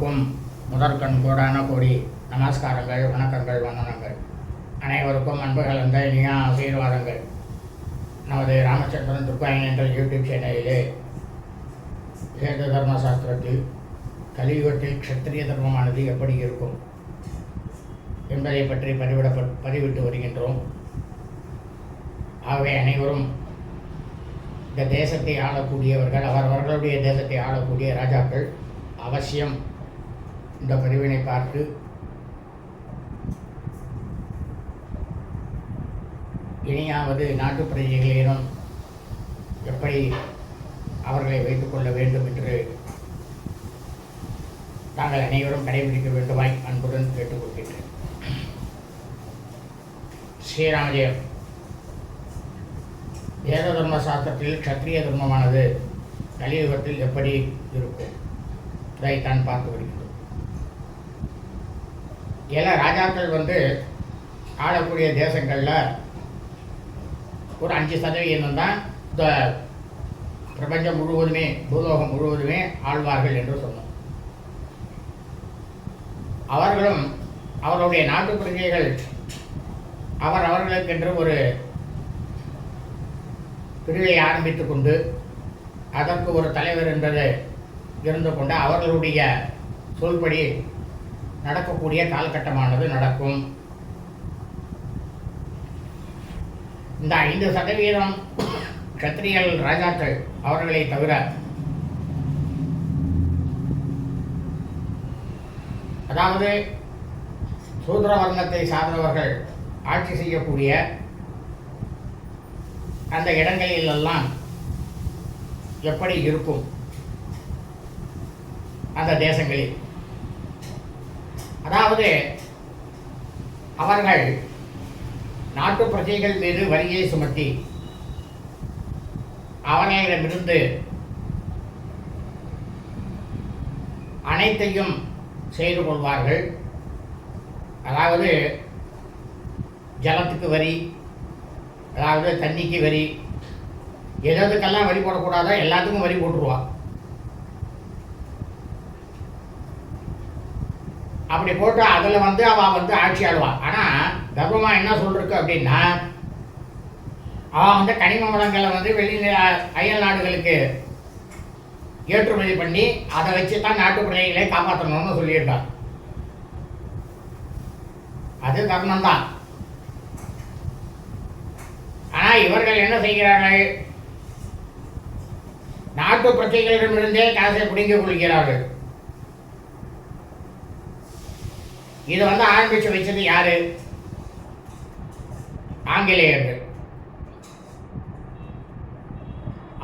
அனைவருக்கும் முதற்கண் கோடான கோடி நமஸ்காரங்கள் வணக்கங்கள் வந்தனங்கள். அனைவருக்கும் அன்பு கலந்த இனிய ஆசீர்வாதங்கள். நமது ராமச்சந்திரன் துர்காயன் என்ற யூடியூப் சேனலிலே வேத தர்ம சாஸ்திரத்தில் கலியுகத்தில் க்ஷத்திரிய தர்மமானது எப்படி இருக்கும் என்பதை பற்றி பதிவிட பதிவிட்டு வருகின்றோம். ஆகவே அனைவரும் இந்த தேசத்தை ஆளக்கூடியவர்கள் அவரவர்களுடைய தேசத்தை ஆளக்கூடிய ராஜாக்கள் அவசியம் இந்த பதிவினை பார்த்து இனியாவது நாட்டு பிரஜைகளிடம் எப்படி அவர்களை வைத்துக்கொள்ள வேண்டும் என்று தாங்கள் அனைவரும் கடைபிடிக்க வேண்டுமாய் அன்புடன் கேட்டுக்கொள்கின்றேன். ஸ்ரீராமஜெயம். வேத தர்ம சாஸ்திரத்தில் க்ஷத்ரிய தர்மமானது கலியுகத்தில் எப்படி இருக்கும்? இதைத்தான் பார்த்து வருகின்றோம் ஏன்னா ராஜாக்கள் வந்து ஆளக்கூடிய தேசங்களில் ஒரு அஞ்சு சதவீதம் தான் இந்த பிரபஞ்சம் முழுவதுமே பூலோகம் முழுவதுமே ஆழ்வார்கள் என்று சொன்னோம். அவர்களும் அவருடைய நாட்டு பிரஜைகள் அவர் அவர்களுக்கென்று ஒரு பிரிவை ஆரம்பித்துக் கொண்டு அதற்கு ஒரு தலைவர் என்பது இருந்து கொண்டு அவர்களுடைய சொல்படி நடக்கக்கூடிய காலகட்டமானது நடக்கும். இந்த ஐந்து சதவீதம் கத்திரியல் ராஜாக்கள் அவர்களை தவிர அதாவது சூத்திர வர்ணத்தை சார்ந்தவர்கள் ஆட்சி செய்யக்கூடிய அந்த இடங்களிலெல்லாம் எப்படி இருக்கும்? அந்த தேசங்களில். அதாவது அவர்கள் நாட்டு பிரஜைகள் மீது வரியை சுமத்தி அவனையிடமிருந்து அனைத்தையும் செய்து கொள்வார்கள். அதாவது ஜலத்துக்கு வரி அதாவது தண்ணிக்கு வரி எதுக்கெல்லாம் வரி போடக்கூடாதோ எல்லாத்துக்கும் வரி போட்டுருவான். அப்படி போட்டு அதில் வந்து அவள் வந்து ஆட்சி ஆடுவான் ஆனால் தர்மமாக என்ன சொல்லிருக்கு அப்படின்னா அவன் வந்து கனிம வளங்களை வந்து வெளியில் அயல் நாடுகளுக்கு ஏற்றுமதி பண்ணி அதை வச்சு தான் நாட்டு பிள்ளைகளை காப்பாற்றணும்னு சொல்லியிருக்கான் அது தர்மம் தான் ஆனால் இவர்கள் என்ன செய்கிறார்கள்? நாட்டு பிரச்சனைகளிடமிருந்தே காசை பிடுங்கிக் கொள்கிறார்கள். இது வந்து ஆரம்பிச்சு வச்சது யாரு? ஆங்கிலேயர்கள்.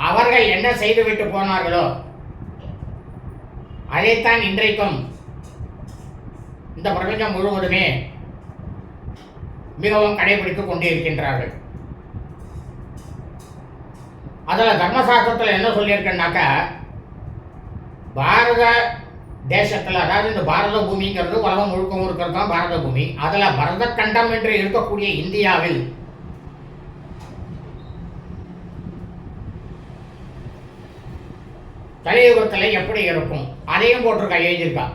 அவர்கள் என்ன செய்துவிட்டு போனார்களோ அதைத்தான் இன்றைக்கும் இந்த பிரபஞ்சம் முழுவதுமே மிகவும் கடைபிடித்துக் கொண்டிருக்கின்றார்கள். அதில் தர்மசாஸ்திரத்தில் என்ன சொல்லியிருக்கேன்னாக்கா பாரத தேசத்தில் அதாவது இந்த பாரத பூமிங்கிறது உலகம் முழுக்கவும் இருக்கிறது தான் பாரத பூமி. அதில் பரத கண்டம் என்று இருக்கக்கூடிய இந்தியாவில் கலியுகத்தில் எப்படி இருக்கும்? அதையும் போட்டிருக்கா எழுதியிருக்கா?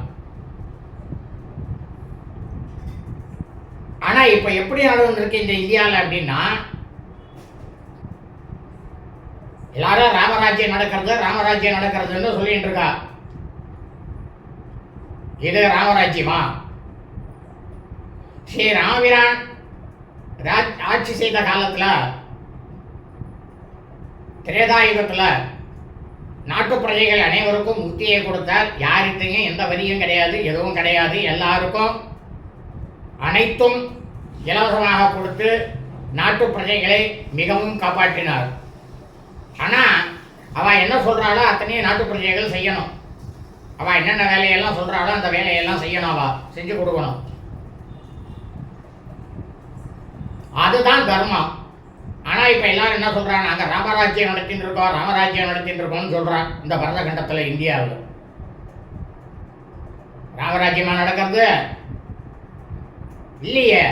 ஆனால் இப்போ எப்படி நடந்துருக்கு இந்த இந்தியாவில் அப்படின்னா எல்லாரும் ராமராஜ்யம் நடக்கிறது ராமராஜ்யம் நடக்கிறதுன்னு சொல்லிட்டு இருக்கா. இது ராமராஜ்யமா. ஸ்ரீ ராமபிரான் ராஜ் ஆட்சி செய்த காலத்தில் திரேதாயுகத்தில் நாட்டு பிரஜைகள் அனைவருக்கும் முக்தியை கொடுத்தார். யார்கிட்டையும் எந்த வரியும் கிடையாது எதுவும் கிடையாது. எல்லாருக்கும் அனைத்தும் இலவசமாக கொடுத்து நாட்டு பிரஜைகளை மிகவும் காப்பாற்றினார். ஆனால் அவன் என்ன சொல்கிறாளோ அத்தனையும் நாட்டு பிரஜைகள் செய்யணும். அவள் என்னென்ன வேலையெல்லாம் சொல்கிறாளோ அந்த வேலையெல்லாம் செய்யணும் அவ. செஞ்சு கொடுக்கணும். அதுதான் தர்மம். ஆனால் இப்போ எல்லாரும் என்ன சொல்கிறாங்க நாங்கள் ராமராஜ்யம் நடத்திட்டு இருக்கோம் ராமராஜ்யம் நடத்திட்டு இருக்கோம்னு சொல்கிறான் இந்த பரதகண்டத்தில் இந்தியாவில். ராமராஜ்யமா நடக்கிறது? இல்லையே.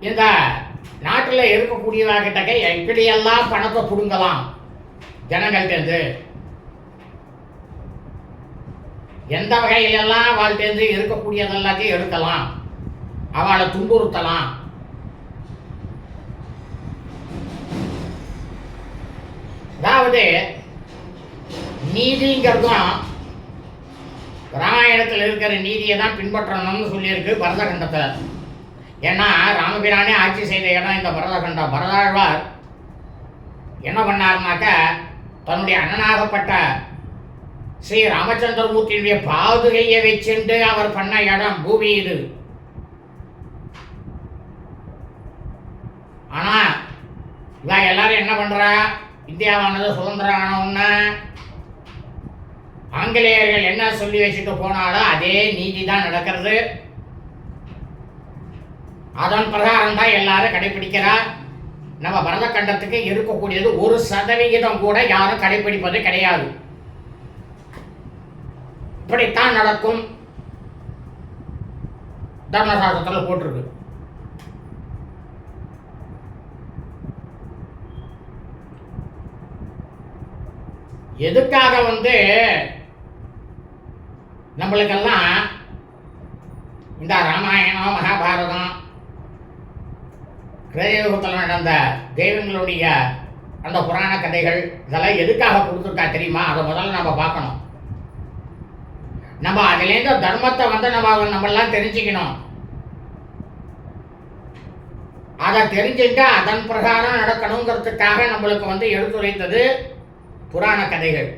இந்த நாட்டில் இருக்கக்கூடியவாகிட்டக்க எப்படியெல்லாம் பணத்தை பிடுங்கலாம். ஜனங்கள்டேருந்து எந்த வகையிலெல்லாம் அவள்கிட்டேருந்து இருக்கக்கூடியது எல்லாத்தையும் எடுக்கலாம். அவளை துன்புறுத்தலாம். அதாவது நீதிங்கிறதும் ராமாயணத்தில் இருக்கிற நீதியை தான் பின்பற்றணும்னு சொல்லியிருக்கு பரதகண்டத்தில். ஏன்னா ராமபிரானே ஆட்சி செய்த இடம் இந்த பரதகண்டம் பரதாழ்வார் என்ன பண்ணாருனாக்க தன்னுடைய அண்ணனாகப்பட்ட ஸ்ரீ ராமச்சந்திரமூர்த்தியினுடைய பாதுகையை வச்சுண்டு அவர் பண்ண இடம் பூமி இது. ஆனா இவா எல்லாரும் என்ன பண்றா? இந்தியாவானது சுதந்திரம் ஆன ஆங்கிலேயர்கள் என்ன சொல்லி வச்சுட்டு போனாலும் அதே நீதி தான் நடக்கிறது. அதன் பிரகாரம் தான் எல்லாரும் கடைபிடிக்கிறார். நம்ம பரதக்கண்டத்துக்கு இருக்கக்கூடியது ஒரு சதவிகிதம் கூட யாரும் கடைபிடிப்பது கிடையாது. இப்படித்தான் நடக்கும். தர்மசாஸ்திரத்தில் போட்டிருக்கு. எதுக்காக வந்து நம்மளுக்கெல்லாம் இந்த ராமாயணம் மகாபாரதம் கிரயயுகத்தில் நடந்த தெய்வங்களுடைய அந்த புராண கதைகள் இதெல்லாம் எதுக்காக கொடுத்துருக்கா தெரியுமா? அதை முதல்ல நம்ம பார்க்கணும். நம்ம அதுலேருந்து தர்மத்தை வந்து நம்ம நம்மளாம் தெரிஞ்சுக்கணும். அதை தெரிஞ்சுட்டு அதன் பிரகாரம் நடக்கணுங்கிறதுக்காக நம்மளுக்கு வந்து எடுத்துரைத்தது புராண கதைகள்.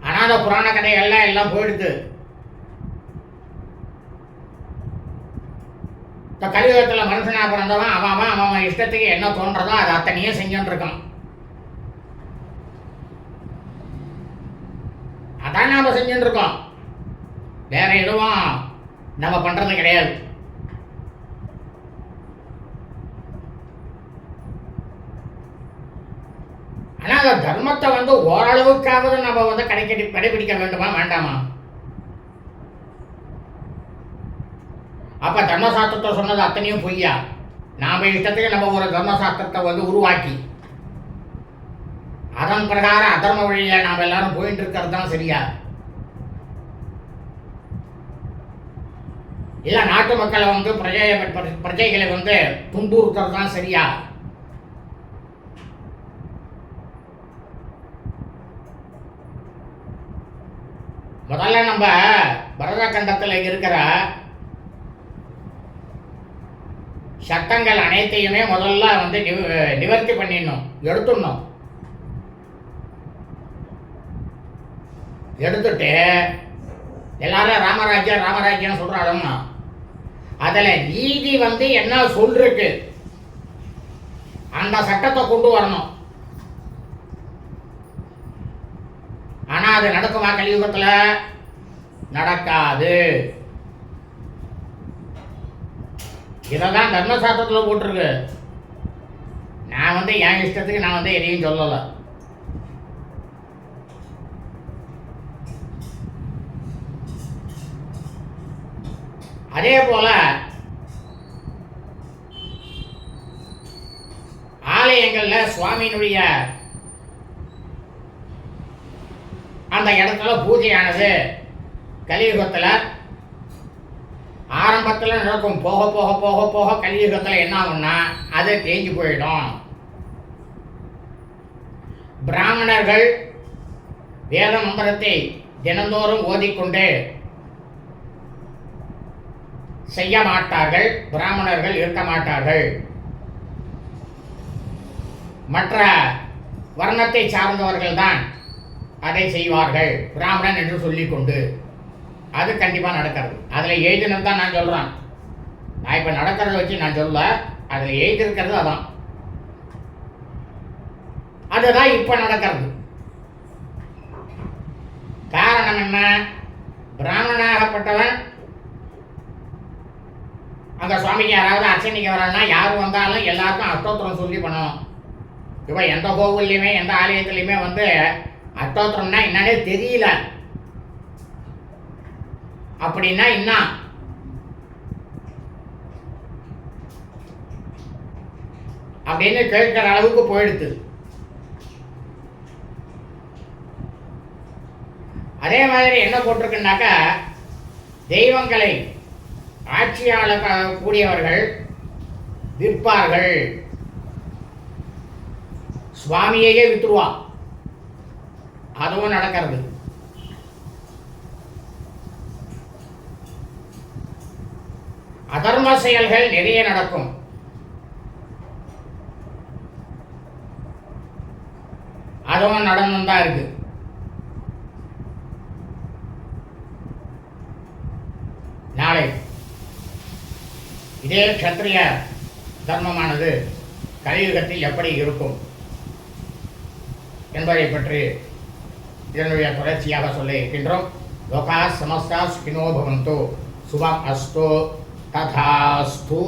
ஆனால் அந்த புராண கதைகள்லாம் எல்லாம் போயிடுது. இப்போ கலியுகத்தில் மனுஷனாக பிறந்தவன் அவன் அவன் அவன் அவன் இஷ்டத்துக்கு என்ன தோன்றதோ அதை அத்தனையும் செஞ்சுட்டு இருக்கான். அதான் நாம செஞ்சுட்டு இருக்கோம். வேற எதுவும் நம்ம பண்ணுறது கிடையாது. ஆனா அந்த தர்மத்தை வந்து ஓரளவுக்காவது நம்ம வந்து கடைக்கடி கடைபிடிக்க வேண்டுமா வேண்டாமா? அப்போ தர்மசாஸ்திரத்தை சொன்னது அத்தனையும் பொய்யா? நாம் இஷ்டத்துக்கு நம்ம ஒரு தர்மசாஸ்திரத்தை வந்து உருவாக்கி அதன் பிரகாரம் அதர்ம வழியை நாம் எல்லாரும் போயிட்டு இருக்கிறது தான் சரியா? இல்லை நாட்டு மக்களை வந்து பிரஜையை பிரஜைகளை வந்து துன்புறுத்துறது தான் சரியா? முதல்ல நம்ம பரத கண்டத்தில் இருக்கிற சட்டங்கள் அனைத்தையுமே முதல்ல வந்து நிவ- நிவர்த்தி பண்ணிடணும். எடுத்துடணும். எடுத்துட்டு எல்லாரும் ராமராஜ்யம் ராமராஜ்யம் சொல்றாளும்னா அதில் நீதி வந்து என்ன சொல்றக்கு அந்த சட்டத்தை கொண்டு வரணும். ஆனால் அது நடக்குமா கலியுகத்தில்? நடக்காது. இதை தான் தர்மசாஸ்திரத்தில் போட்டிருக்கு. நான் வந்து என் இஷ்டத்துக்கு நான் வந்து எதையும் சொல்லலை. அதே போல ஆலயங்கள்ல சுவாமியினுடைய அந்த இடத்துல பூஜையானது கலியுகத்தில் ஆரம்பத்தில் நடக்கும் போக போக போக போக கலியுகத்தில் என்ன ஆகும்னா அது தேஞ்சு போயிடும். பிராமணர்கள் வேத மந்திரத்தை தினந்தோறும் ஓதிக்கொண்டு செய்ய மாட்டார்கள் பிராமணர்கள் இருக்க மாட்டார்கள். மற்ற வர்ணத்தை சார்ந்தவர்கள் தான் அதை செய்வார்கள் பிராமணன் என்று சொல்லிக்கொண்டு. அது கண்டிப்பாக நடக்கிறது. அதில் எழுதினது தான் நான் சொல்கிறேன் நான் இப்போ நடக்கிறத வச்சு நான் சொல்ல அதில் எழுதியிருக்கிறது அதான். அதுதான் இப்போ நடக்கிறது. காரணம் என்ன? பிராமணாகப்பட்டவன் அந்த சுவாமிக்கு யாராவது அர்ச்சனைக்கு வரான்னா யார் வந்தாலும் எல்லாருக்கும் அஷ்டோத்திரம் சொல்லி பண்ணணும். இப்போ எந்த கோவில்லையுமே எந்த ஆலயத்துலையுமே வந்து அஷ்டோத்திரம்னா என்னன்னே தெரியல. அப்படின்னா என்ன? அப்படின்னு கேட்கிற அளவுக்கு போயிடுது அதே மாதிரி என்ன போட்டிருக்குன்னாக்கா தெய்வங்களை ஆட்சியாளர் கூடியவர்கள் விற்பார்கள். சுவாமியையே விற்றுருவா அதுவும் நடக்கிறது. அதர்ம செயல்கள் நிறைய நடக்கும். அதுவும் நடந்தும் தான் இருக்கு. நாளை இதே க்ஷத்ரிய தர்மமானது கலியுகத்தில் எப்படி இருக்கும் என்பதை பற்றி இதனுடைய தொடர்ச்சியாக சொல்ல இருக்கின்றோம். லோகா சமஸ்தா சுகினோ பவந்தோ. சுபம் அஸ்தோ. तथास्तु